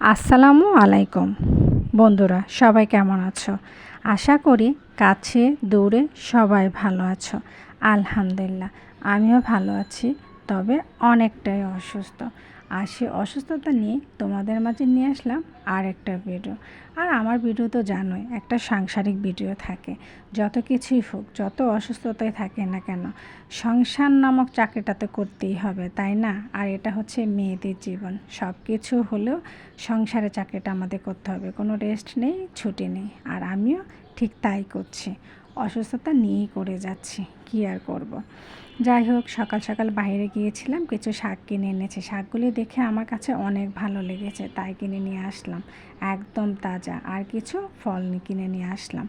আসসালামু আলাইকুম। বন্ধুরা, সবাই কেমন আছো? আশা করি কাছে, দূরে সবাই ভালো আছো। আলহামদুলিল্লাহ, আমিও ভালো আছি, তবে অনেকটাই অসুস্থ। আর সে অসুস্থতা নিয়ে তোমাদের মাঝে নিয়ে আসলাম আর একটা ভিডিও। আর আমার ভিডিও তো জানোই, একটা সাংসারিক ভিডিও থাকে। যত কিছুই হোক, যত অসুস্থতায় থাকে না কেন, সংসার নামক চাকরিটা তো করতেই হবে, তাই না? আর এটা হচ্ছে মেয়েদের জীবন। সব কিছু হলেও সংসারে চাকরিটা আমাদের করতে হবে। কোনো রেস্ট নেই, ছুটি নেই। আর আমিও ঠিক তাই করছি। অসুস্থতা নিয়েই করে যাচ্ছি, কী আর করব। যাই হোক, সকাল সকাল বাইরে গিয়েছিলাম, কিছু শাক কিনে এনেছি। শাকগুলি দেখে আমার কাছে অনেক ভালো লেগেছে, তাই কিনে নিয়ে আসলাম। একদম তাজা, আর কিছু ফল কিনে নিয়ে আসলাম।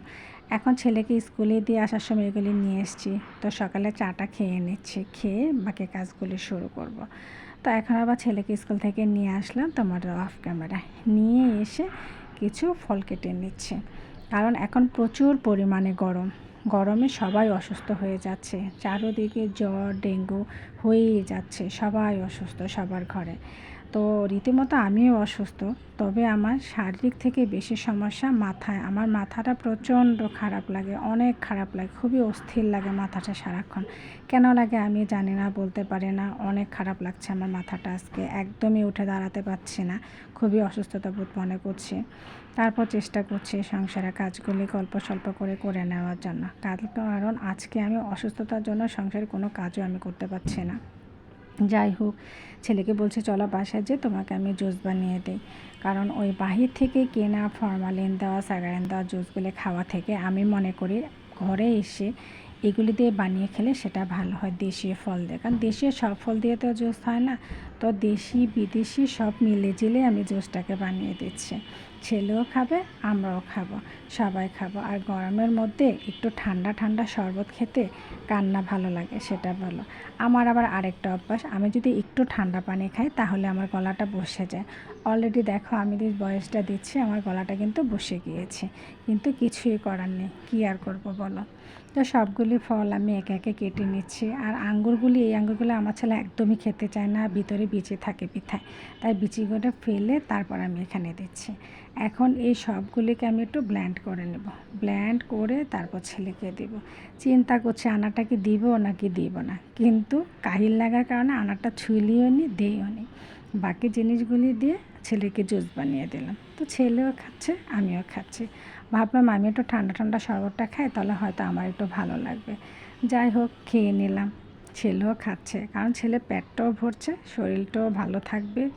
এখন ছেলেকে স্কুলে দিয়ে আসার সময় এগুলি নিয়ে এসেছি। তো সকালে চাটা খেয়ে নিচ্ছি, খেয়ে বাকি কাজগুলি শুরু করব। তো এখন আবার ছেলেকে স্কুল থেকে নিয়ে আসলাম, তোমার অফ ক্যামেরায়। নিয়ে এসে কিছু ফল কেটে নিচ্ছে। কারণ এখন প্রচুর পরিমাণে গরম। গরমে সবাই অসুস্থ হয়ে যাচ্ছে। চারোদিকে জ্বর, ডেঙ্গু হয়েই যাচ্ছে। সবাই অসুস্থ সবার ঘরে। তো রীতিমতো আমিও অসুস্থ। তবে আমার শারীরিক থেকে বেশি সমস্যা মাথায়। আমার মাথাটা প্রচণ্ড খারাপ লাগে, অনেক খারাপ লাগে, খুবই অস্থির লাগে মাথাটা সারাক্ষণ। কেন লাগে আমি জানি না, বলতে পারি না। অনেক খারাপ লাগছে আমার মাথাটা আজকে, একদমই উঠে দাঁড়াতে পারছি না। খুবই অসুস্থতা বোধ মনে করছি। তারপর চেষ্টা করছি সংসারের কাজগুলি গল্প স্বল্প করে করে নেওয়ার জন্য। কারণ আজকে আমি অসুস্থতার জন্য সংসারের কোনো কাজও আমি করতে পারছি না। যাই হোক, ছেলেকে বলছে, চলো বাসায় যে তোমাকে আমি জুস বানিয়ে দিই। কারণ ওই বাহির থেকে কেনা ফরমালিন দেওয়া স্যাগারিন দেওয়া জুসগুলো খাওয়া থেকে আমি মনে করি ঘরে এসে এগুলি দিয়ে বানিয়ে খেলে সেটা ভালো হয়, দেশীয় ফল দিয়ে। কারণ দেশীয় সব ফল দিয়ে তো জুস হয় না, তো দেশি বিদেশি সব মিলে জিলে আমি জুসটাকে বানিয়ে দিচ্ছি। ছেলেও খাবে, আমরাও খাব, সবাই খাব। আর গরমের মধ্যে একটু ঠান্ডা ঠান্ডা শরবত খেতে কান্না ভালো লাগে, সেটা বলো। আমার আবার আরেকটা অভ্যাস, আমি যদি একটু ঠান্ডা পানি খাই, তাহলে আমার গলাটা বসে যায়। অলরেডি দেখো, আমি যে বয়সটা দিচ্ছি, আমার গলাটা কিন্তু বসে গিয়েছে। কিন্তু কিছুই করার নেই, কী আর করব বলো? তো সবগুলি ফল আমি একে একে কেটে নিচ্ছি। আর আঙ্গুরগুলি, এই আঙ্গুরগুলো আমার ছেলে একদমই খেতে চায় না, ভিতরে বিচি থাকে পিঠায়। তাই বিচিগুলো ফেলে তারপর আমি এখানে দিচ্ছি। এখন এই সবগুলিকে আমি একটু ব্ল্যান্ড করে নেব। ব্ল্যান্ড করে তারপর ছেলেকে দেব। চিন্তা করছি আনাটাকে দিব নাকি দিব না? কিন্তু কাহিল লাগার কারণে আনাটা ছুলিও নি, দিইও নি। বাকি জিনিসগুলি দিয়ে ছেলেকে জুস বানিয়ে দিলাম। তো ছেলেও খাচ্ছে, আমিও খাচ্ছি। ভাবলাম আমি একটু ঠান্ডা ঠান্ডা শরবতটা খাই, তাহলে হয়তো আমার একটু ভালো লাগবে। যাই হোক, খেয়ে নিলাম। ছেলেও খাচ্ছে, কারণ ছেলে পেটটাও ভরছে, শরীরটাও ভালো থাকবে।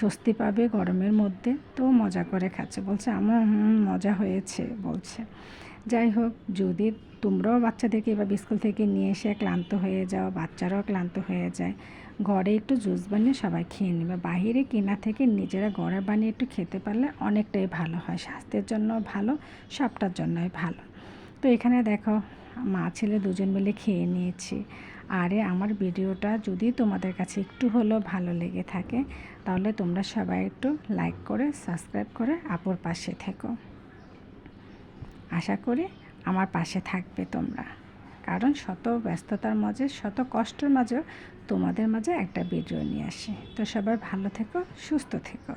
স্বস্তি পাবে গরমের মধ্যে, তো মজা করে খাচ্ছে। বলছে আমার মজা হয়েছে, বলছে। যাই হোক, যদি তোমরাও বাচ্চাদেরকে এবার স্কুল থেকে নিয়ে এসে ক্লান্ত হয়ে যাও, বাচ্চারাও ক্লান্ত হয়ে যায়, ঘরে একটু জুস বানিয়ে সবাই খেয়ে নেবে। বাহিরে কেনা থেকে নিজেরা ঘরে বানিয়ে একটু খেতে পারলে অনেকটাই ভালো হয়। স্বাস্থ্যের জন্য ভালো, সবটার জন্যই ভালো। তো এখানে দেখো, মা ছেলে দুজন মিলে খেয়ে নিয়েছি। আরে আমার ভিডিওটা যদি তোমাদের কাছে একটু হলেও ভালো লেগে থাকে, তাহলে তোমরা সবাই একটু লাইক করে সাবস্ক্রাইব করে আপুর পাশে থেকো। আশা করি আমার পাশে থাকবে তোমরা। কারণ শত ব্যস্ততার মাঝে, শত কষ্টের মাঝেও তোমাদের মাঝে একটা ভিডিও নিয়ে আসি। তো সবাই ভালো থেকো, সুস্থ থেকো।